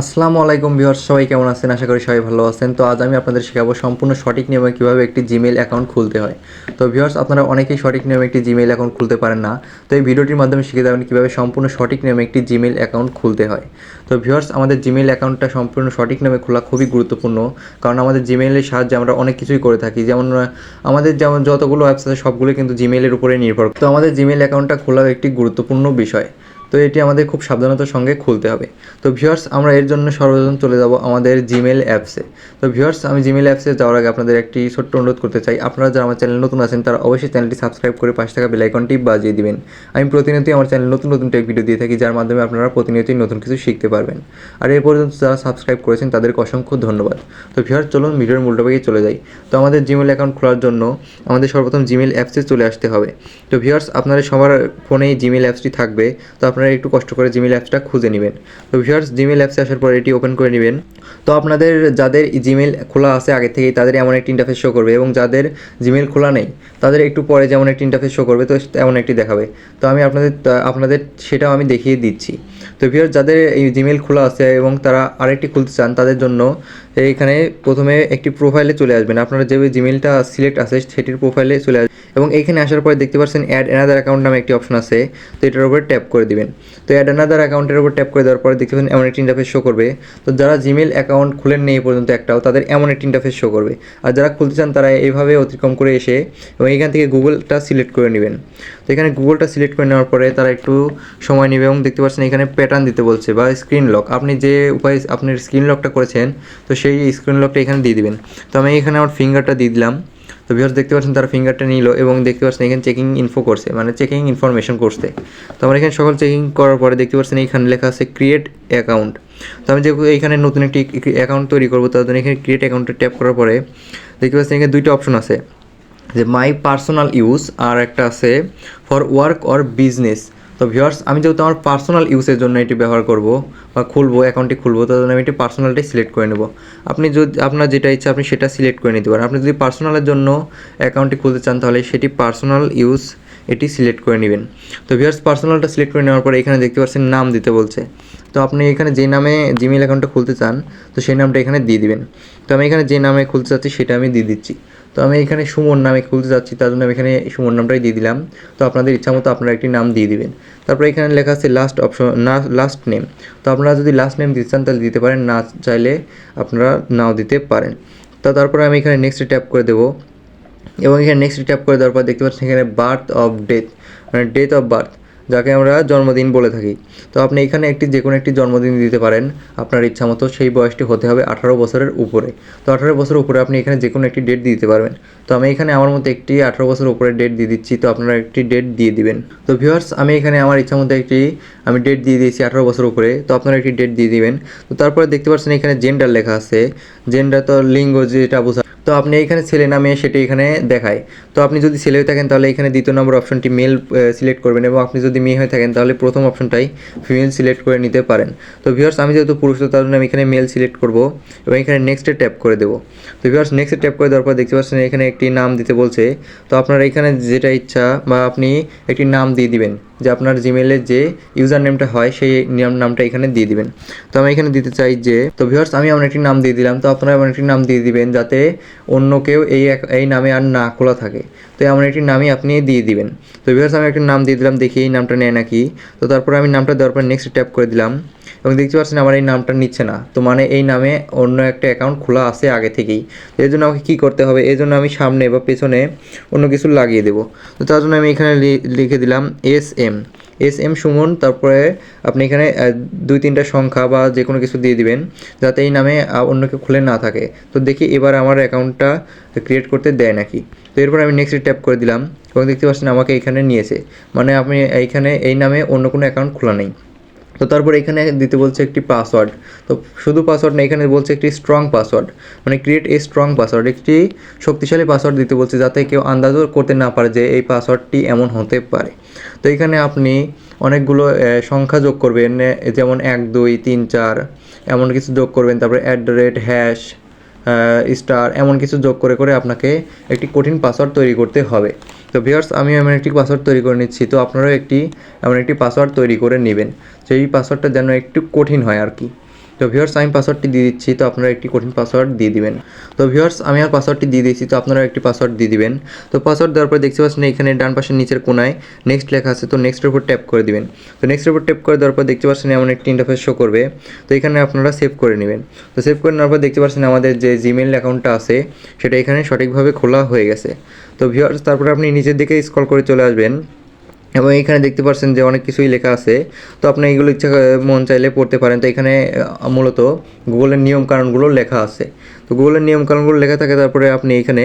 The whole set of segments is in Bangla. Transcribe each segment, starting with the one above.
আসসালামু আলাইকুম ভিউয়ার্স, সবাই কেমন আছেন? আশা করি সবাই ভালো আছেন। তো আজ আমি আপনাদের শেখাবো সম্পূর্ণ সঠিক নিয়মে কীভাবে একটি জিমেইল অ্যাকাউন্ট খুলতে হয়। তো ভিউয়ার্স, আপনারা অনেকেই সঠিক নিয়মে একটি জিমেইল অ্যাকাউন্ট খুলতে পারেন না। তো এই ভিডিওটির মাধ্যমে শিখে যাবেন কীভাবে সম্পূর্ণ সঠিক নিয়মে একটি জিমেইল অ্যাকাউন্ট খুলতে হয়। তো ভিউয়ার্স, আমাদের জিমেইল অ্যাকাউন্টটা সম্পূর্ণ সঠিক নিয়মে খোলা খুবই গুরুত্বপূর্ণ। কারণ আমাদের জিমেইলের সাহায্যে আমরা অনেক কিছুই করে থাকি। যেমন আমাদের যেমন যতগুলো অ্যাপস আছে সবগুলো কিন্তু জিমেইলের উপরে নির্ভর। তো আমাদের জিমেইল অ্যাকাউন্টটা খোলাও একটি গুরুত্বপূর্ণ বিষয়। তো এটি আমাদের খুব সাবধানতার সঙ্গে খুলতে হবে। তো ভিউয়ার্স আমরা এর জন্য সর্বপ্রথম চলে যাব আমাদের জিমেল অ্যাপসে তো ভিউয়ার্স আমি জিমেল অ্যাপসে যাওয়ার আগে আপনাদের একটি ছোট্ট অনুরোধ করতে চাই। আপনারা যারা আমার চ্যানেল নতুন আছেন, তারা অবশ্যই চ্যানেলটি সাবস্ক্রাইব করে পাশে থাকা বেলাইকনটি বাজিয়ে দিবেন। আমি প্রতিনিয়তই আমার চ্যানেল নতুন নতুন টেক ভিডিও দিয়ে থাকি, যার মাধ্যমে আপনারা প্রতিনিয়তই নতুন কিছু শিখতে পারবেন। আর এ পর্যন্ত যারা সাবস্ক্রাইব করেছেন, তাদেরকে অসংখ্য ধন্যবাদ। তো ভিউয়ার্স চলুন ভিডিওর মূল টপিকে চলে যাই। তো আমাদের জিমেল অ্যাকাউন্ট খোলার জন্য আমাদের সর্বপ্রথম জিমেল অ্যাপসে চলে আসতে হবে। তো ভিউয়ার্স আপনাদের সবার ফোনেই জিমেল অ্যাপসটি থাকবে। তো আপনারা একটু কষ্ট করে জিমেল অ্যাপসটা খুঁজে নেবেন। তো ভিউয়ার্স জিমেল অ্যাপসে আসার পর এটি ওপেন করে নেবেন। তো আপনাদের যাদের জিমেল খোলা আছে আগে থেকেই, তাদের এমন একটি ইন্টারফেস শো করবে এবং যাদের জিমেল খোলা নেই, তাদের একটু পরে যেমন একটি ইন্টারফেস শো করবে, তো এমন একটি দেখাবে। তো আমি আপনাদের আপনাদের সেটাও আমি দেখিয়ে দিচ্ছি। তো ভিউয়ার্স যাদের এই জিমেল খোলা আছে এবং তারা আরেকটি খুলতে চান, তাদের জন্য এইখানে প্রথমে একটি প্রোফাইলে চলে আসবেন। আপনারা যে জিমেলটা সিলেক্ট আছে, সেটির প্রোফাইলে চলে আসবেন এবং এইখানে আসার পরে দেখতে পাচ্ছেন অ্যাড অ্যানাদার অ্যাকাউন্ট নামে একটি অপশন আছে, তো এটার উপর ট্যাপ করে দিবেন। তো অ্যাড অ্যানাদার অ্যাকাউন্টের উপর ট্যাপ করে দেওয়ার পরে দেখতে পাচ্ছেন এমন একটি ইন্টারফেস শো করবে। তো যারা জিমেল অ্যাকাউন্ট খুলেন নেই পর্যন্ত একটাও, তাদের এমন একটি ইন্টারফেস শো করবে। আর যারা খুলতে চান তারা এইভাবে অতিক্রম করে এসে এবং এখান থেকে গুগলটা সিলেক্ট করে নেবেন। তো এখানে গুগলটা সিলেক্ট করে নেওয়ার পরে তারা একটু সময় নেবে এবং দেখতে পাচ্ছেন এখানে প্যাটার্ন দিতে বলছে বা স্ক্রিন লক আপনি যে উপায় আপনার স্ক্রিন লকটা করেছেন, তো সেই স্ক্রিন লকটা এখানে দিয়ে দিবেন। তো আমি এখানে আমার ফিঙ্গারটা দিয়ে দিলাম। তো ভিউয়ার্স দেখতে পাচ্ছেন তার ফিঙ্গারটা নিল এবং দেখতে পাচ্ছেন এখানে চেকিং ইনফো করছে মানে চেকিং ইনফরমেশন করছে। তো আমরা এখানে সকল চেকিং করার পরে দেখতে পাচ্ছেন এইখানে লেখা আছে ক্রিয়েট অ্যাকাউন্ট তো আমি যে এইখানে নতুন একটি অ্যাকাউন্ট তৈরি করব, তার জন্য এখানে ক্রিয়েট অ্যাকাউন্টে ট্যাপ করার পরে দেখতে পাচ্ছেন এখানে দুইটা অপশন আছে, যে মাই পার্সোনাল ইউজ আর একটা আছে ফর ওয়ার্ক অর বিজনেস তো ভিউয়ার্স আমি যেহেতু আমার পার্সোনাল ইউজের জন্য এটি ব্যবহার করব বা খুলবো অ্যাকাউন্টটি খুলবো, তার জন্য আমি এটি পার্সোনালটাই সিলেক্ট করে নেব। আপনি যদি, আপনার যেটা ইচ্ছা আপনি সেটা সিলেক্ট করে নিতে পারেন। আপনি যদি পার্সোনালের জন্য অ্যাকাউন্টটি খুলতে চান, তাহলে সেটি পার্সোনাল ইউজ এটি সিলেক্ট করে নেবেন। তো ভিউয়ার্স পার্সোনালটা সিলেক্ট করে নেওয়ার পরে এখানে দেখতে পাচ্ছেন নাম দিতে বলছে। তো আপনি এখানে যে নামে জিমেল অ্যাকাউন্টটা খুলতে চান, তো সেই নামটা এখানে দিয়ে দিবেন। তো আমি এখানে যে নামে খুলতে চাচ্ছি, সেটা আমি দিয়ে দিচ্ছি। তো আমি এখানে সুমন নামে খুলতে যাচ্ছি, তার জন্য আমি এখানে সুমন নামটাই দিয়ে দিলাম। তো আপনাদের ইচ্ছা মতো আপনারা একটি নাম দিয়ে দিবেন। তারপরে এখানে লেখা আছে লাস্ট অপশন না লাস্ট নেম তো আপনারা যদি লাস্ট নেম দিতে চান, তাহলে দিতে পারেন, না চাইলে আপনারা নাও দিতে পারেন। তো তারপরে আমি এখানে নেক্সট ট্যাপ করে দেবো। এবং এখানে নেক্সট ট্যাপ করে দেওয়ার পর দেখতে পাচ্ছেন এখানে বার্থ অফ ডেথ মানে ডেথ অফ বার্থ যাকে আমরা জন্মদিন বলে থাকি। তো আপনি এখানে একটি যে কোনো একটি জন্মদিন দিতে পারেন। আপনার ইচ্ছা মতো সেই বয়সটি হতে হবে আঠারো বছরের উপরে। তো আঠারো বছরের উপরে আপনি এখানে যে কোনো একটি ডেট দিতে পারবেন। তো আমি এখানে আমার মতো একটি আঠারো বছর উপরে ডেট দিয়ে দিচ্ছি। তো আপনারা একটি ডেট দিয়ে দিবেন। তো ভিউয়ার্স আমি এখানে আমার ইচ্ছা মতো একটি, আমি ডেট দিয়ে দিয়েছি আঠারো বছর উপরে। তো আপনারা একটি ডেট দিয়ে দিবেন। তো তারপরে দেখতে পাচ্ছেন এখানে জেন্ডার লেখা আছে। জেন্ডার তো লিঙ্গ যেটা বোঝা তো আপনি এখানে ছেলে না মেয়ে সেটি এখানে দেখায়। তো আপনি যদি ছেলে হয়ে থাকেন, তাহলে এখানে দ্বিতীয় নম্বর অপশনটি মেল সিলেক্ট করবেন এবং আপনি যদি মেয়ে হয়ে থাকেন, তাহলে প্রথম অপশনটাই ফিমেল সিলেক্ট করে নিতে পারেন। তো ভিউয়ার্স আমি যেহেতু পুরুষ, তো তার জন্য আমি এখানে মেল সিলেক্ট করব এবং এখানে নেক্সটে ট্যাপ করে দেবো। তো ভিউয়ার্স নেক্সটে ট্যাপ করে দেওয়ার পর দেখতে পাচ্ছেন এখানে একটি নাম দিতে বলছে। তো আপনার এখানে যেটা ইচ্ছা বা আপনি একটি নাম দিয়ে দিবেন। যে আপনার জিমেলের যে ইউজার নেমটা হয়, সেই নামটা এখানে দিয়ে দিবেন। তো আমি এখানে দিতে চাই যে, তো ভিউয়ার্স আমি এমন একটি নাম দিয়ে দিলাম। তো আপনারা এমন একটি নাম দিয়ে দিবেন যাতে অন্য কেউ এই এই নামে আর না খোলা থাকে। তো এমন একটি নামই আপনি দিয়ে দিবেন। তো ভিউয়ার্স আমি একটি নাম দিয়ে দিলাম, দেখি এই নামটা নেয় নাকি। তো তারপরে আমি নামটা দেওয়ার পর নেক্সট ট্যাপ করে দিলাম। এবং দেখতে পাচ্ছেন আমার এই নামটা নিচ্ছে না। তো মানে এই নামে অন্য একটা অ্যাকাউন্ট খোলা আছে আগে থেকেই। তো এর জন্য আমাকে কী করতে হবে? এই জন্য আমি সামনে বা পেছনে অন্য কিছু লাগিয়ে দেবো। তো তার জন্য আমি এখানে লিখে দিলাম S M S M Suman, তারপরে আপনি এখানে দুই তিনটা সংখ্যা বা যে কোনো কিছু দিয়ে দিবেন, যাতে এই নামে অন্য কেউ খুলে না থাকে। তো দেখি এবার আমার অ্যাকাউন্টটা ক্রিয়েট করতে দেয় নাকি। তো এরপর আমি নেক্সট ট্যাপ করে দিলাম এবং দেখতে পাচ্ছেন আমাকে এখানে নিয়েছে। মানে আপনি এইখানে এই নামে অন্য কোনো অ্যাকাউন্ট খোলা নেই। তো তারপর এখানে দিতে বলছে একটি পাসওয়ার্ড তো শুধু পাসওয়ার্ড না, এখানে বলছে একটি স্ট্রং পাসওয়ার্ড মানে ক্রিয়েট এ স্ট্রং পাসওয়ার্ড একটি শক্তিশালী পাসওয়ার্ড দিতে বলছে যাতে কেউ আন্দাজও করতে না পারে যে এই পাসওয়ার্ডটি এমন হতে পারে। তো এখানে আপনি অনেকগুলো সংখ্যা যোগ করবেন যেমন এক, দুই, তিন, চার, এমন কিছু যোগ করবেন। তারপরে at the rate hash star এমন কিছু যোগ করে করে আপনাকে একটি কঠিন পাসওয়ার্ড তৈরি করতে হবে। তো ভিওর্স আমি এমন একটি পাসওয়ার্ড তৈরি করে নিচ্ছি। তো আপনারাও একটি, এমন একটি পাসওয়ার্ড তৈরি করে নেবেন। সেই পাসওয়ার্ডটা যেন একটু কঠিন হয় আর কি। তো ভিউয়ার্স আমি পাসওয়ার্ডটি দিয়ে দিচ্ছি, তো আপনারা একটি কঠিন পাসওয়ার্ড দিয়ে দিবেন। তো ভিউয়ার্স আমি আর পাসওয়ার্ডটি দিয়ে দিয়েছি, তো আপনারা একটি পাসওয়ার্ড দিয়ে দিবেন। তো পাসওয়ার্ড দেওয়ার পরে দেখতে পাচ্ছেন এখানে ডান পাশের নিচের কোনায় নেক্সট লেখা আছে, তো নেক্সটের উপর ট্যাপ করে দিবেন। তো নেক্সটের উপর ট্যাপ করে দেওয়ার পর দেখতে পাচ্ছেন এমন একটি ইন্টারফেস শো করবে। তো এখানে আপনারা সেভ করে নেবেন। তো সেভ করে নেওয়ার পর দেখতে পাচ্ছেন আমাদের যে জিমেইল অ্যাকাউন্টটা আছে, সেটা এখানে সঠিকভাবে খোলা হয়ে গেছে। তো ভিউয়ার্স তারপরে আপনি নিচের দিকে স্ক্রল করে চলে আসবেন। এবং এখানে দেখতে পাচ্ছেন যে অনেক কিছুই লেখা আছে। তো আপনি এগুলো ইচ্ছা মন চাইলে পড়তে পারেন। তো এখানে মূলত গুগলের নিয়ম কারণগুলো লেখা আছে। তো গুগলের নিয়ম কারণগুলো লেখা থাকে, তারপরে আপনি এখানে,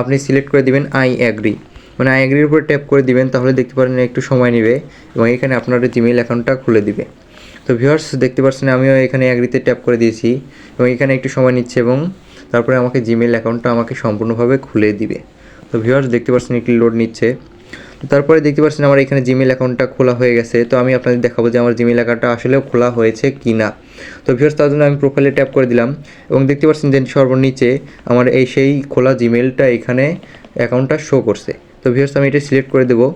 আপনি সিলেক্ট করে দিবেন আই অ্যাগ্রি মানে আই অ্যাগ্রির উপরে ট্যাপ করে দিবেন, তাহলে দেখতে পারেন একটু সময় নেবে এবং এখানে আপনার জিমেইল অ্যাকাউন্টটা খুলে দিবে। তো ভিউয়ার্স দেখতে পাচ্ছেন আমিও এখানে অ্যাগ্রিতে ট্যাপ করে দিয়েছি এবং এখানে একটু সময় নিচ্ছে এবং তারপরে আমাকে জিমেইল অ্যাকাউন্টটা আমাকে সম্পূর্ণভাবে খুলে দিবে। তো ভিউয়ার্স দেখতে পাচ্ছেন একটি লোড নিচ্ছে। তারপরে দেখতে পাচ্ছেন আমার এখানে জিমেল অ্যাকাউন্টটা খোলা হয়ে গেছে। তো আমি আপনাদের দেখাবো যে আমার জিমেল অ্যাকাউন্টটা আসলেও খোলা হয়েছে কি না তো ভিউর্স তার জন্য আমি প্রোফাইলে ট্যাপ করে দিলাম এবং দেখতে পাচ্ছেন যে সর্বনিচে আমার এই সেই খোলা জিমেলটা এখানে অ্যাকাউন্টটা শো করছে। তো ভিউর্স আমি এটা সিলেক্ট করে দেবো।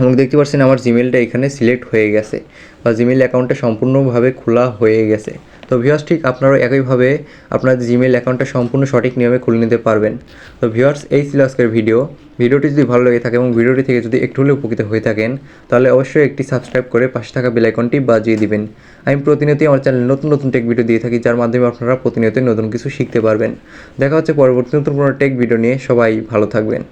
এবং দেখতে পাচ্ছেন আমার জিমেলটা এখানে সিলেক্ট হয়ে গেছে বা জিমেল অ্যাকাউন্টটা সম্পূর্ণভাবে খোলা হয়ে গেছে। তো ভিউয়ার্স ঠিক আপনারাও একইভাবে আপনার জিমেল অ্যাকাউন্টটা সম্পূর্ণ সঠিক নিয়মে খুলে নিতে পারবেন। তো ভিউয়ার্স এই ছিল আজকের ভিডিও ভিডিওটি যদি ভালো লেগে থাকে এবং ভিডিওটি থেকে যদি একটু হলেও উপকৃত হয়ে থাকেন, তাহলে অবশ্যই একটি সাবস্ক্রাইব করে পাশে থাকা বেল আইকনটি বাজিয়ে দিবেন। আমি প্রতিনিয়তই আমার চ্যানেলে নতুন নতুন টেক ভিডিও দিয়ে থাকি, যার মাধ্যমে আপনারা প্রতিনিয়তই নতুন কিছু শিখতে পারবেন। দেখা হচ্ছে পরবর্তী নতুন কোনো টেক ভিডিও নিয়ে। সবাই ভালো থাকবেন।